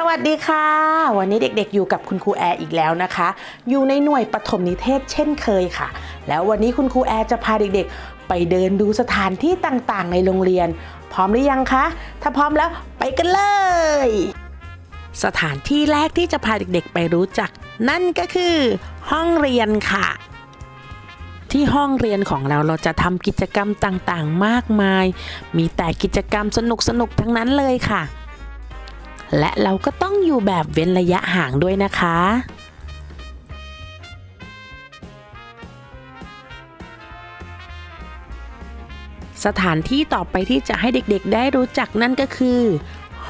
สวัสดีค่ะ วันนี้เด็กๆอยู่กับคุณครูแอร์อีกแล้วนะคะ อยู่ในหน่วยปฐมนิเทศเช่นเคยค่ะ แล้ววันนี้คุณครูแอร์จะพาเด็กๆ ไปเดินดูสถานที่ต่างๆ ในโรงเรียน พร้อมหรือยังคะ ถ้าพร้อมแล้วไปกันเลย สถานที่แรกที่จะพาเด็กๆ ไปรู้จัก นั่นก็คือ ห้องเรียนค่ะที่ห้องเรียนของเราเราจะทำกิจกรรมต่างๆ มากมาย มีแต่กิจกรรมสนุกๆ ทั้งนั้นเลยค่ะ และเราก็ต้องอยู่แบบเว้นระยะห่างด้วยนะคะ สถานที่ต่อไปที่จะให้เด็กๆได้รู้จักนั่นก็คือ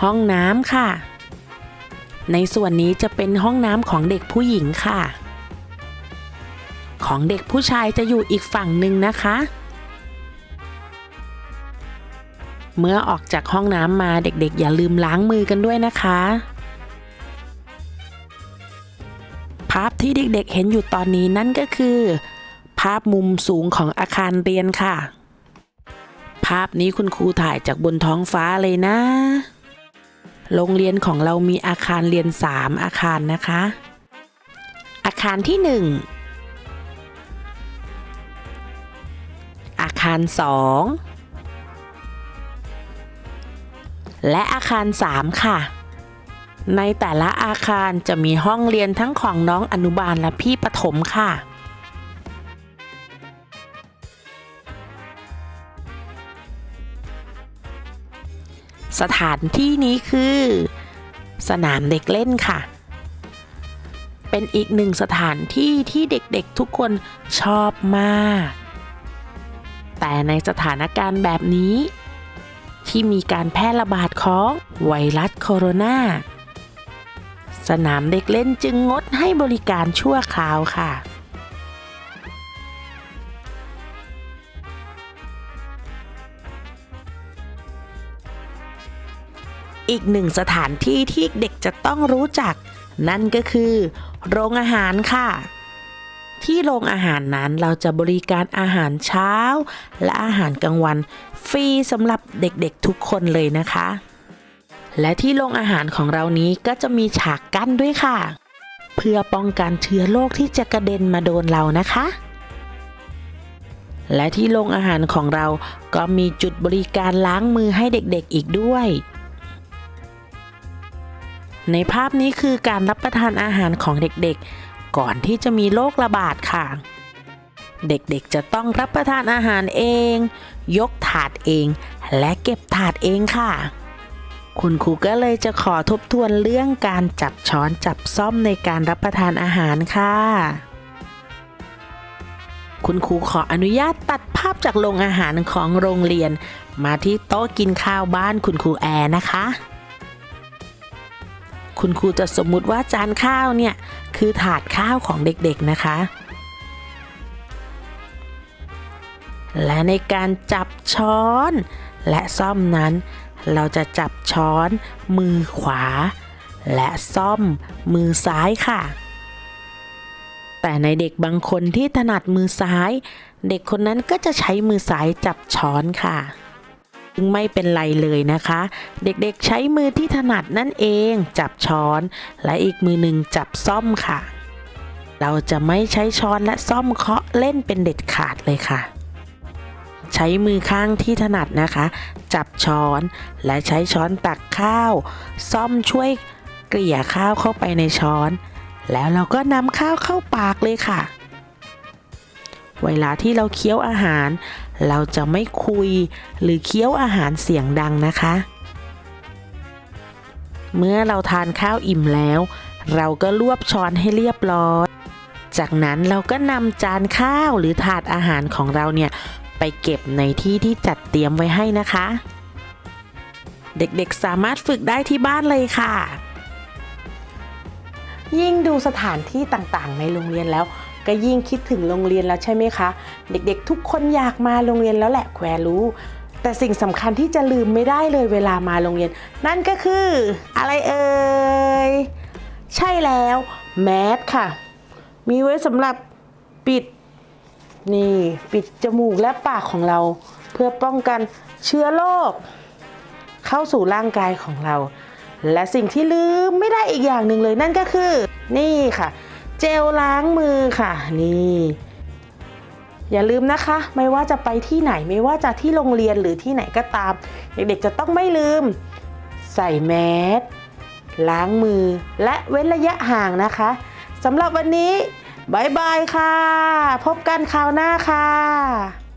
ห้องน้ำค่ะ ในส่วนนี้จะเป็นห้องน้ำของเด็กผู้หญิงค่ะ ของเด็กผู้ชายจะอยู่อีกฝั่งหนึ่งนะคะ เมื่อออกจากห้องน้ำมาเด็กๆ อย่าลืมล้างมือกันด้วยนะคะ ภาพที่เด็กๆเห็นอยู่ตอนนี้นั่นก็คือ ภาพมุมสูงของอาคารเรียนค่ะ ภาพนี้คุณครูถ่ายจากบนท้องฟ้าเลยนะ โรงเรียนของเรามีอาคารเรียน 3 อาคารนะคะ อาคารที่ 1 อาคาร 2 และอาคาร 3 ค่ะ ในแต่ละอาคารจะมีห้องเรียนทั้งของน้องอนุบาลและพี่ประถมค่ะ สถานที่นี้คือ สนามเด็กเล่นค่ะ เป็นอีกหนึ่งสถานที่ที่เด็กๆทุกคนชอบมาก แต่ในสถานการณ์แบบนี้ ที่มีการแพร่ระบาดของไวรัสโคโรนาสนามเด็กเล่นจึงงดให้บริการชั่วคราวค่ะ อีกหนึ่งสถานที่ที่เด็กจะต้องรู้จัก นั่นก็คือ โรงอาหารค่ะ ที่โรงอาหารนั้นเราจะบริการอาหารเช้า และอาหารกลางวัน ฟรีสำหรับเด็กๆทุกคนเลยนะคะ และที่โรงอาหารของเรานี้ก็จะมีฉากกั้นด้วยค่ะ เพื่อป้องกันเชื้อโรคที่จะกระเด็นมาโดนเรานะคะ และที่โรงอาหารของเราก็มีจุดบริการล้างมือให้เด็กๆอีกด้วยในภาพนี้คือการรับประทานอาหารของเด็กๆ ก่อนที่จะมีโรคระบาดค่ะ เด็กๆจะต้องรับประทานอาหารเอง ยกถาดเอง และเก็บถาดเองค่ะ คุณครูก็เลยจะขอทบทวนเรื่องการจับช้อนจับซ่อมในการรับประทานอาหารค่ะคุณครูขออนุญาตตัดภาพจากโรงอาหารของโรงเรียน มาที่โต๊ะกินข้าวบ้านคุณครูแอร์นะคะ คุณครูจะสมมุติว่าจานข้าวเนี่ย คือถาดข้าวของเด็กๆนะคะ และในการจับช้อนและซ่อมนั้น เราจะจับช้อนมือขวา และซ่อมมือซ้ายค่ะ แต่ในเด็กบางคนที่ถนัดมือซ้าย เด็กคนนั้นก็จะใช้มือซ้ายจับช้อนค่ะ ไม่เป็นไรเลยนะคะ เด็กๆใช้มือที่ถนัดนั่นเอง จับช้อน และอีกมือหนึ่งจับซ่อมค่ะ เราจะไม่ใช้ช้อนและซ่อมเคาะเล่นเป็นเด็ดขาดเลยค่ะ ใช้มือข้างที่ถนัดนะคะ จับช้อนและใช้ช้อนตักข้าว ซ่อมช่วยเกลี่ยข้าวเข้าไปในช้อน แล้วเราก็นำข้าวเข้าปากเลยค่ะ เวลาที่เราเคี้ยวอาหาร เราจะไม่คุยหรือเคี้ยวอาหารเสียงดังนะคะ เมื่อเราทานข้าวอิ่มแล้ว เราก็รวบช้อนให้เรียบร้อย จากนั้นเราก็นำจานข้าวหรือถาดอาหารของเราเนี่ย ไปเก็บในที่ที่จัดเตรียมไว้ให้นะคะ เด็กๆสามารถฝึกได้ที่บ้านเลยค่ะยิ่งดูสถานที่ต่างๆ ในโรงเรียนแล้ว ก็ยิ่งคิดถึงโรงเรียนแล้วใช่ไหมคะ เด็กๆ ทุกคนอยากมาโรงเรียนแล้วแหละแควรู้ แต่สิ่งสำคัญที่จะลืมไม่ได้เลยเวลามาโรงเรียน นั่นก็คืออะไรเอ่ยใช่แล้วแมสค่ะ มีไว้สำหรับปิดนี่ปิดจมูกและปากของเรา เพื่อป้องกันเชื้อโรคเข้าสู่ร่างกายของเรา และสิ่งที่ลืมไม่ได้อีกอย่างหนึ่งเลยนั่นก็คือ นี่ค่ะ เจลล้างมือค่ะ นี่ อย่าลืมนะคะ ไม่ว่าจะไปที่ไหนไม่ว่าจะที่โรงเรียนหรือที่ไหนก็ตาม เด็กๆจะต้องไม่ลืม ใส่แมสล้างมือ และเว้นระยะห่างนะคะสำหรับวันนี้บายบายค่ะ พบกันคราวหน้าค่ะ